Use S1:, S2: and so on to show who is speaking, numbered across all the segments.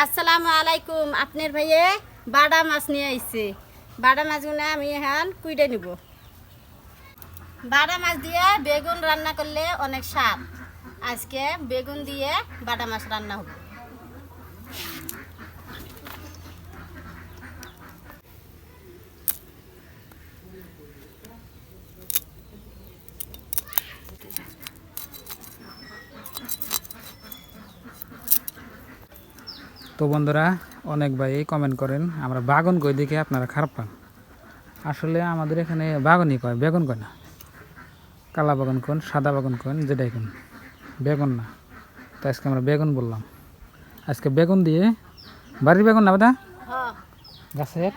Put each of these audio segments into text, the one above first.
S1: আসসালামু আলাইকুম, আপনার ভাইয়ে বাডা মাছ নিয়ে আইছে। বাডা মাছগুলো আমি এখন কুইটে নিব। বাডা মাছ দিয়ে বেগুন রান্না করলে অনেক স্বাদ। আজকে বেগুন দিয়ে বাডা মাছ রান্না হবে।
S2: তো বন্ধুরা অনেক ভাই কমেন্ট করেন আমরা বাগন কই দেখে আপনারা খারাপ পান। আসলে আমাদের এখানে বাগনই কয় বেগুন কয় না? কালা বাগান কোন সাদা বাগান কোন যেটাই কোন বেগুন না। তো আজকে আমরা বেগুন বললাম। আজকে বেগুন দিয়ে বাড়ির বেগুন না বেটা?
S1: হ
S2: গাছের?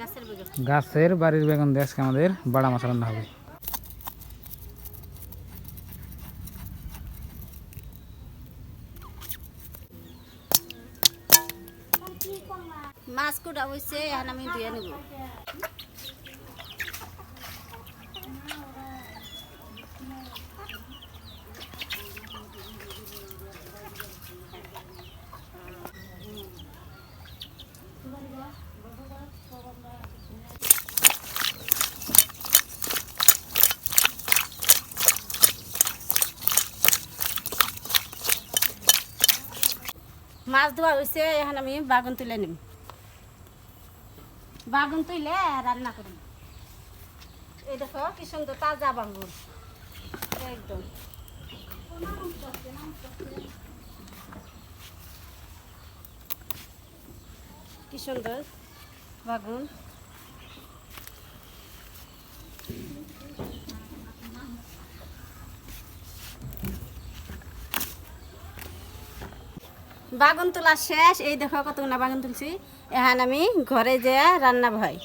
S1: গাছের
S2: গাছের বাড়ির বেগুন দিয়ে আজকে আমাদের বাড়া মাছ রান্না হবে।
S1: মাছ কুটা হয়েছে এখন আমি ধুয়ে নিব মাছ ধোয়া হয়েছে এখন আমি বাগুন তুলে নিব বাগুন তুইলে রান্না করি। এই দেখো কি সুন্দর তাজা বাগুন। একদম। কি সুন্দর বাগুন। বাগুন তোলা শেষ, এই দেখো কতগুলো বাগুন তুলছি। এখন আমি ঘরে যে রান্না ভাই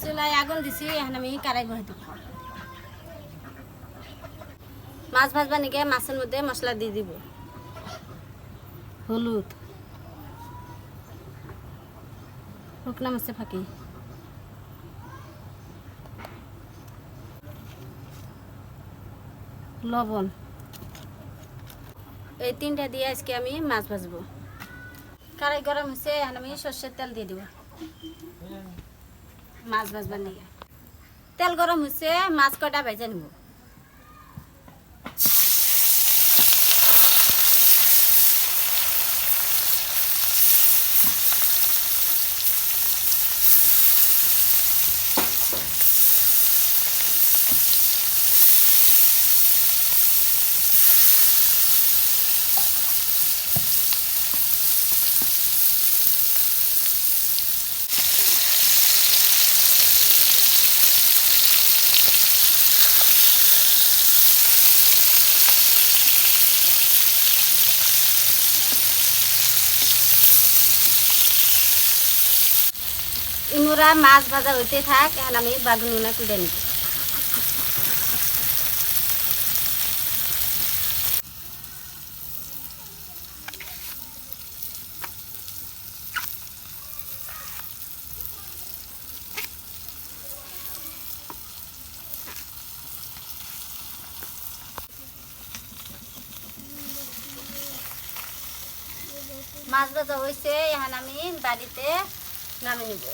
S1: চুলাই আগুন দিছি, এখন আমি কারাই বহাই দিব। মাছ ভাজবা নিকে মাছের মধ্যে মশলা দিয়ে দিব। হলুদ। শুকনা মাছে ফাঁকি। লবণ। এই তিনটা দিয়ে আজকে আমি মাছ ভাজবো। কড়াই গরম হয়েছে এখন আমি সর্ষের তেল দিয়ে দিব। মাছ ভাজবার নিয়ে তেল গরম হয়েছে মাছ কটা ভেজে নিব? ইমুরা মাছ ভাজা হইতে থাক, এখন আমি বাগুনুনা তুলে নিব। মাছ ভাজা হয়েছে এখন আমি বাড়িতে নামে নিব।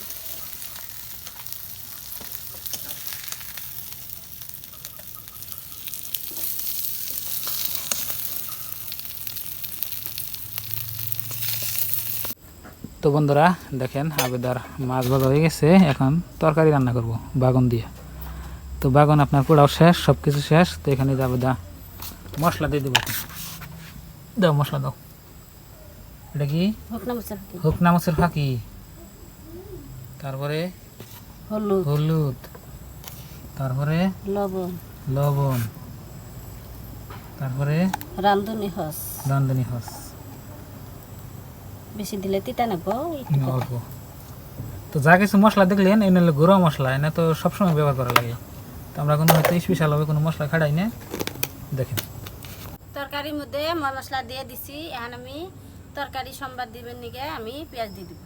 S2: তো বন্ধুরা দেখেন আবেদার মাছ ভাজা হয়ে গেছে। এখন তরকারি রান্না করব বাগন দিয়ে। তো বাগন আপনার পোড়াও শেষ সব কিছু শেষ। তো এখানে যাবে দা মশলা দিয়ে দেবো। দাও মশলা দাও। এটা কি? হুকনা মাছের ফাঁকি। তারপরে
S1: হলুদ।
S2: হলুদ। তারপরে
S1: লবণ।
S2: লবণ। তারপরে
S1: রান্ধুনি হস
S2: রান্ধনি হস
S1: বেশি দিলে তিতা নেব
S2: অল্প তো যা কিছু মশলা দেখলেন এনে হলো গুঁড়ো মশলা এনে তো সবসময় ব্যবহার করা লাগে। তো আমরা কোনো হয়তো স্পেশালভাবে কোনো মশলা খাড়াই না। দেখেন।
S1: তরকারির মধ্যে মশলা দিয়ে দিছি এখন আমি তরকারি সম্বাদ দিবেন নিকে আমি পেঁয়াজ দিয়ে দিব।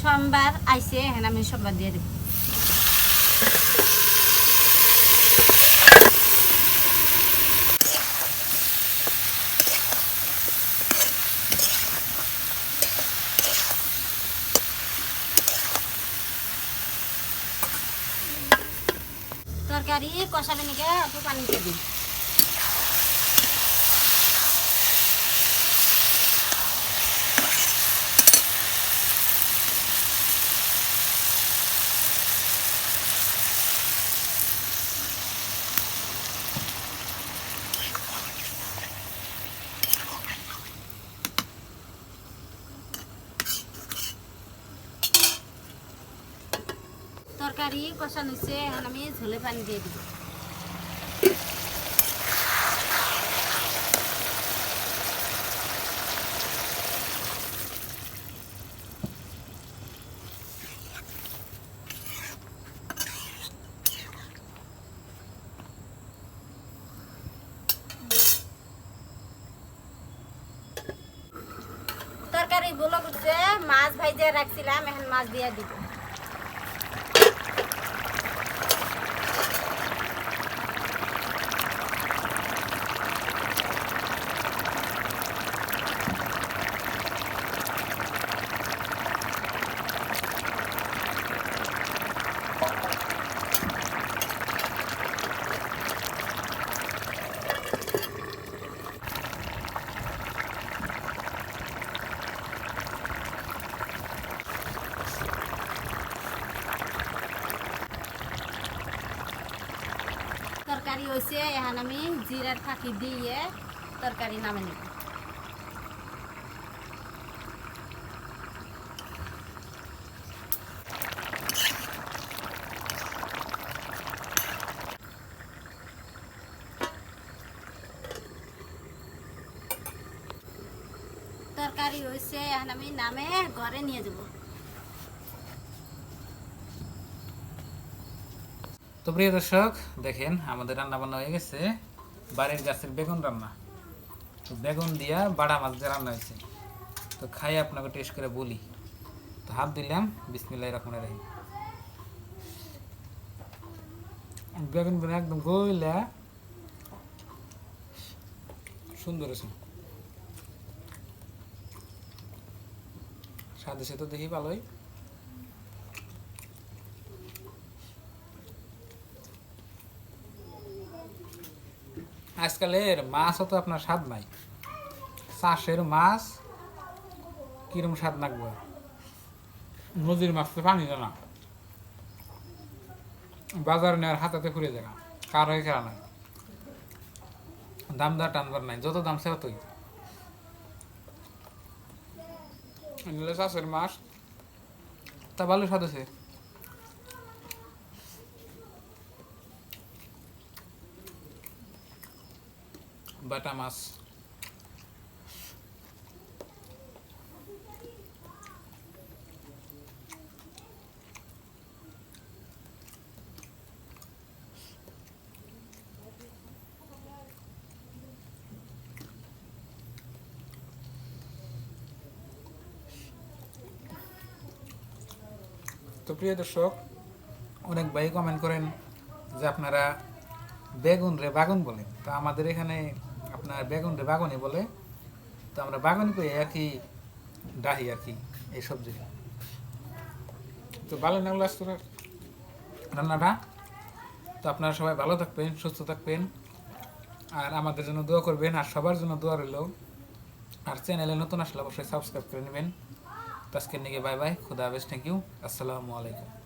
S1: সোমবার আইছে এখন আমি সববার দিয়ে দেব। তরকারি কষাবে নিকে? পানি দিয়ে দিই তরকারি কষানো হচ্ছে এখন আমি ঝোলে পানি দিয়ে দিব তরকারি গুলো মাছ ভাইজে রাখছিলাম এখন মাছ দিয়ে দিব তরকারি হয়েছে এখন আমি জিরার ফাঁকি দিয়ে তরকারি নামে নিব। তরকারি হয়েছে এখন আমি নামে ঘরে নিয়ে যাব।
S2: তো প্রিয় দর্শক, দেখেন আমাদের রান্না বান্না হয়ে গেছে। বাড়ির গাছের বেগুন রান্না। তো বেগুন দিয়া বাড়া মাছ দিয়ে রান্না হয়েছে। তো খাই আপনাকে টেস্ট করে বলি। তো হাত দিলাম বিসমিল্লাহ রহমানির রহিম। বেগুন একদম গইলা সুন্দর আছে স্বাদ সে তো দেখি ভালোই। আজকালের মাছও তো আপনার স্বাদ নাই। চাষের মাছ কিরম স্বাদ লাগবে? নদীর মাছ তো পানি না। বাজারে নেওয়ার হাতাতে ঘুরে যায় কার হয়ে খেলা নাই। দাম দর টানবার নাই, যত দাম সে নিলে চাষের মাছ। তা ভালো স্বাদ আছে। বাটা মাছ। তো প্রিয় দর্শক, অনেক ভাই কমেন্ট করেন যে আপনারা বেগুন রে বাগুন বলেন। তো আমাদের এখানে আপনার বেগুন রে, বাগুনি বলে। তো আমরা বাগুনি কই আর কি ডাহি আর কি, এই সবজি। তো ভালো লাগল আজকে রান্নাটা। তো আপনারা সবাই ভালো থাকবেন, সুস্থ থাকবেন। আর আমাদের জন্য দোয়া করবেন, আর সবার জন্য দোয়া রইল। আর চ্যানেলে নতুন আসলে অবশ্যই সাবস্ক্রাইব করে নেবেন। তো আজকের নিকে বাই বাই, খুদা হাফেজ থ্যাংক ইউ আসসালামু আলাইকুম।